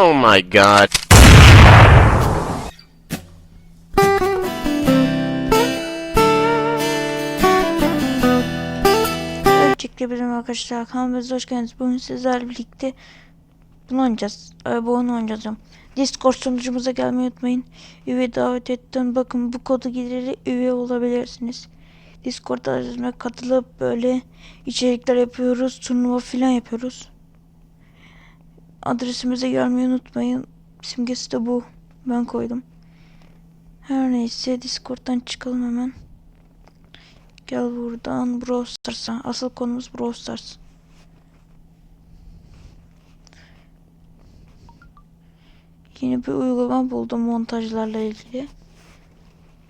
Oh my god. Öncelikle bizim arkadaşlar kanalımıza hoş geldiniz. Bugün sizlerle birlikte bunu oynayacağız. Ee, bu oyunu oynayacağız. Discord sunucumuza gelmeyi unutmayın. Üye davet ettim. Bakın bu kodu girerek üye olabilirsiniz. Discord adresime katılıp böyle içerikler yapıyoruz. Turnuva filan yapıyoruz. Adresimize gelmeyi unutmayın. Simgesi de bu. Ben koydum. Her neyse Discord'dan çıkalım hemen. Gel buradan Brawl Stars'a. Asıl konumuz Brawl Stars. Yeni bir uygulama buldum montajlarla ilgili.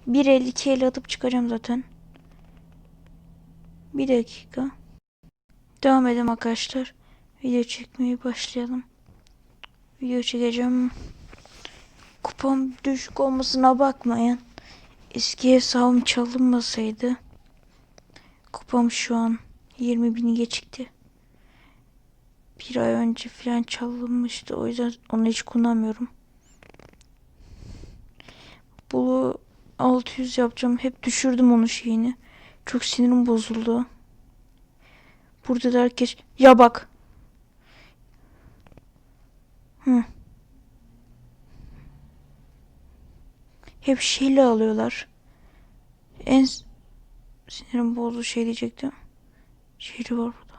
1.50 TL atıp çıkacağım zaten. Bir dakika. Devam edelim arkadaşlar. Video çekmeye başlayalım. Video çekeceğim. Kupam düşük olmasına bakmayın. Eski hesabım çalınmasaydı. Kupam şu an 20 bini geçikti. Bir ay önce falan çalınmıştı. O yüzden onu hiç kullanmıyorum. Bunu 600 yapacağım. Hep düşürdüm onun şeyini. Çok sinirim bozuldu. Burada da herkes... Ya bak. Hep şeyle alıyorlar. En sinirim bozdu şey diyecektim. Şeyli var burada.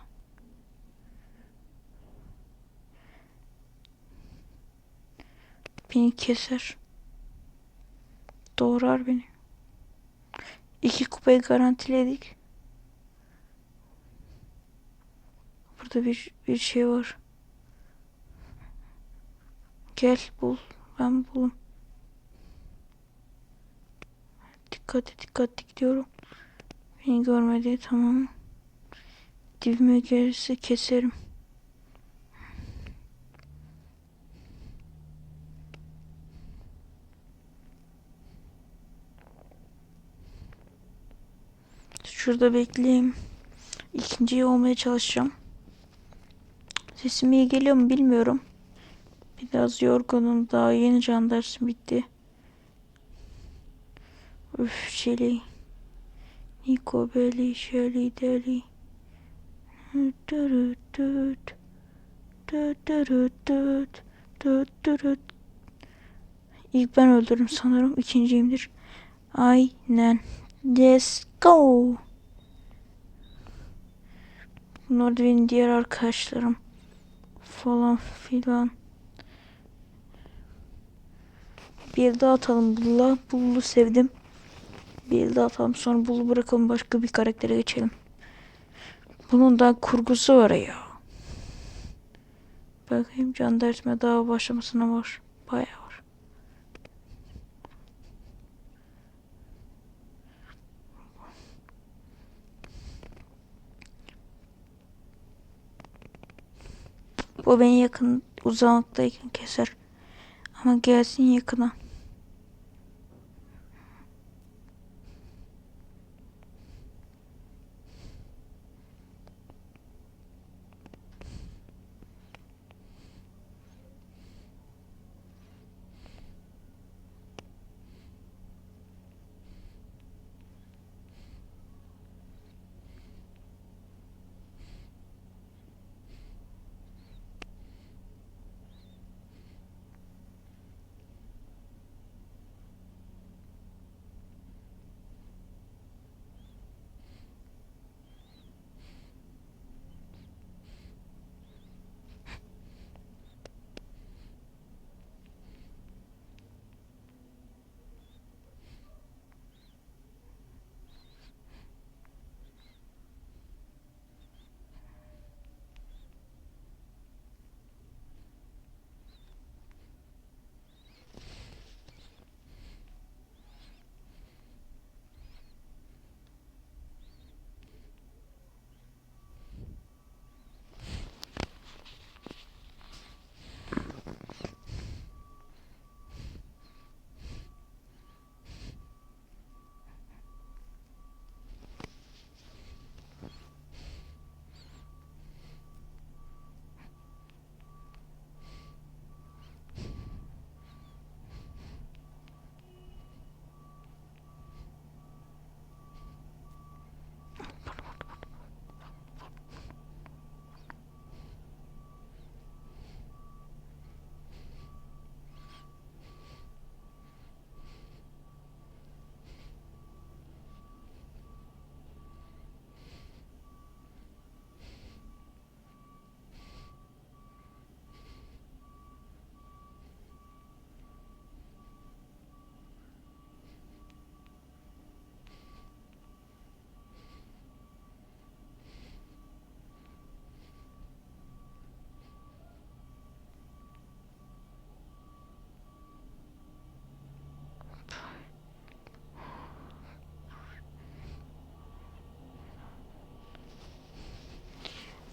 Beni keser. Doğrar beni. İki kupayı garantiledik. Burada bir bir şey var. Gel bul. Ben bulum. Dikkat et dikkatli gidiyorum. Beni görmedi tamam. Dibime gelirse keserim. Şurada bekleyeyim. İkinciyi olmaya çalışacağım. Sesim iyi geliyor mu bilmiyorum. Biraz yorgunum. Daha yeni can dersim bitti. Üf Şeli. Niko Belli Şeli Deli. Dürüt dürüt dürüt. İlk ben öldürürüm sanırım. İkinciyimdir. Aynen. Let's go. Bunlar da benim diğer arkadaşlarım. Falan filan. Bir daha atalım Bull'a. Bull'u sevdim. Bir daha atalım sonra Bull'u bırakalım başka bir karaktere geçelim. Bunun da kurgusu var ya. Bakayım can dersime daha başlamasına var. Bayağı var. Bu beni yakın uzaklıktayken keser. Ama gelsin yakına.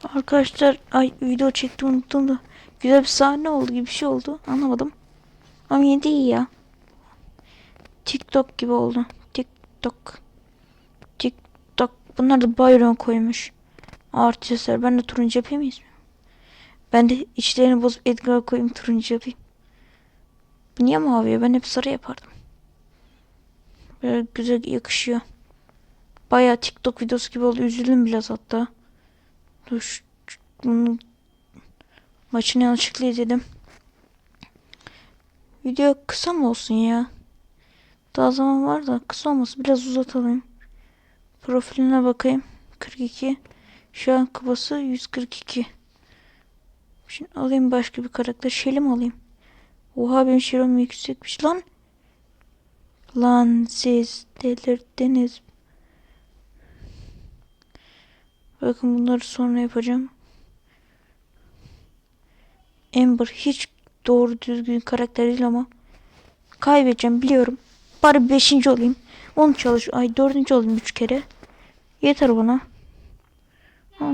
Arkadaşlar ay video çektim unuttum da güzel bir sahne oldu gibi bir şey oldu. Anlamadım. Ama yine de iyi ya. TikTok gibi oldu. TikTok. TikTok. Bunlar da bayram koymuş. Artistler. Ben de turuncu yapayım mıyız? Ben de içlerini bozup Edgar koyayım turuncu yapayım. Niye mavi ya? Ben hep sarı yapardım. Böyle güzel yakışıyor. Bayağı TikTok videosu gibi oldu. Üzüldüm biraz hatta. Dur bunu maçını yanlışlıkla izledim. Video kısa mı olsun ya? Daha zaman var da kısa olmasın. Biraz uzatalım. Profiline bakayım. 42. Şu an kupası 142. Şimdi alayım başka bir karakter. Şelim alayım. Oha benim şelim yüksekmiş lan. Lan siz delirdiniz. Bakın bunları sonra yapacağım. Amber hiç doğru düzgün karakter değil ama kaybedeceğim biliyorum. Bari 5. olayım. 10 çalış. Ay 4. olayım 3 kere. Yeter bana. Ha.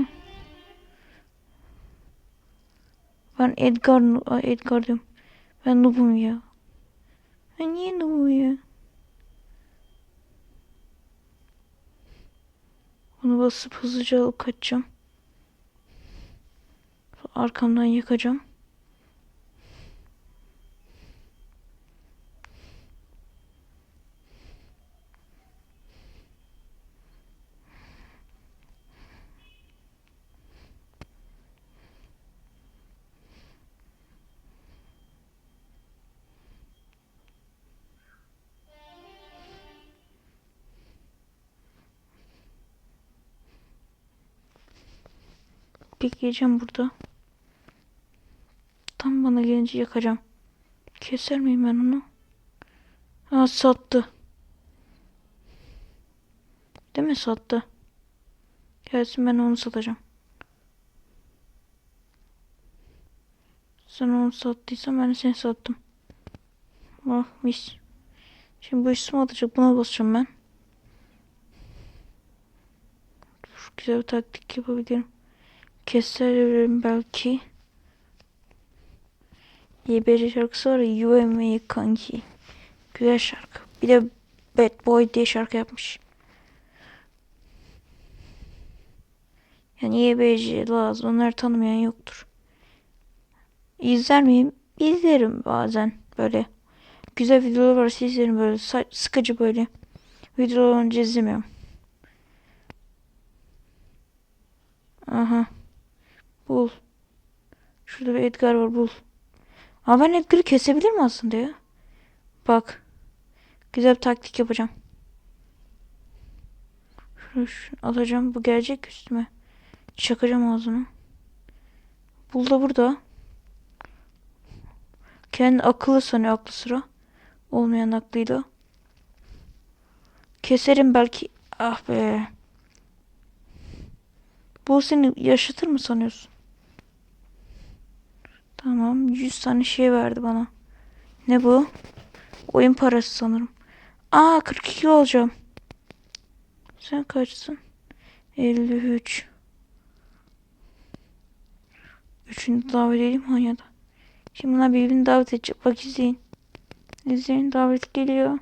Ben Edgar, Edgar diyorum. Ben noobum ya. Ben niye noobum ya? Bunu basıp hızlıca alıp kaçacağım. Arkamdan yakacağım. Bekleyeceğim burada. Tam bana gelince yakacağım. Keser miyim ben onu? Ha sattı. Değil mi sattı? Gelsin ben onu satacağım. Sen onu sattıysan ben seni sattım. Oh mis. Şimdi bu ismi atacak. Buna basacağım ben. Dur, güzel bir taktik yapabilirim. Keserim belki. YBC şarkısı var ya UMA kanki. Güzel şarkı. Bir de Bad Boy diye şarkı yapmış. Yani YBC lazım. Onları tanımayan yoktur. İzler miyim? İzlerim bazen böyle. Güzel videolar varsa izlerim böyle. Sıkıcı böyle. Videolar olunca izlemiyorum. Aha. Bul. Şurada bir Edgar var bul. Ama ben Edgar'ı kesebilir mi aslında ya? Bak. Güzel bir taktik yapacağım. Şunu, şunu. Bu gelecek üstüme. Çakacağım ağzını. Bul da burada. Kendi akıllı sanıyor aklı sıra. Olmayan aklıyla. Keserim belki. Ah be. Bu seni yaşatır mı sanıyorsun? Tamam. 100 tane şey verdi bana. Ne bu? Oyun parası sanırım. Aa 42 olacağım. Sen kaçsın? 53. Üçüncü davet edeyim Hanya'da. Şimdi bunlar birbirini davet edecek. Bak izleyin. İzleyin davet geliyor.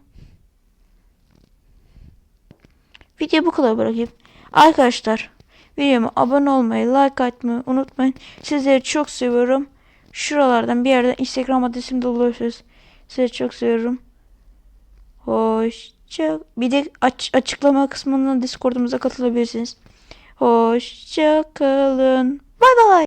Video bu kadar bırakayım. Arkadaşlar videoma abone olmayı, like atmayı unutmayın. Sizleri çok seviyorum. Şuralardan bir yerden Instagram adresimi de bulursunuz. Sizi çok seviyorum. Hoşça bir de aç, açıklama kısmından Discord'umuza katılabilirsiniz. Hoşça kalın. Bay bay.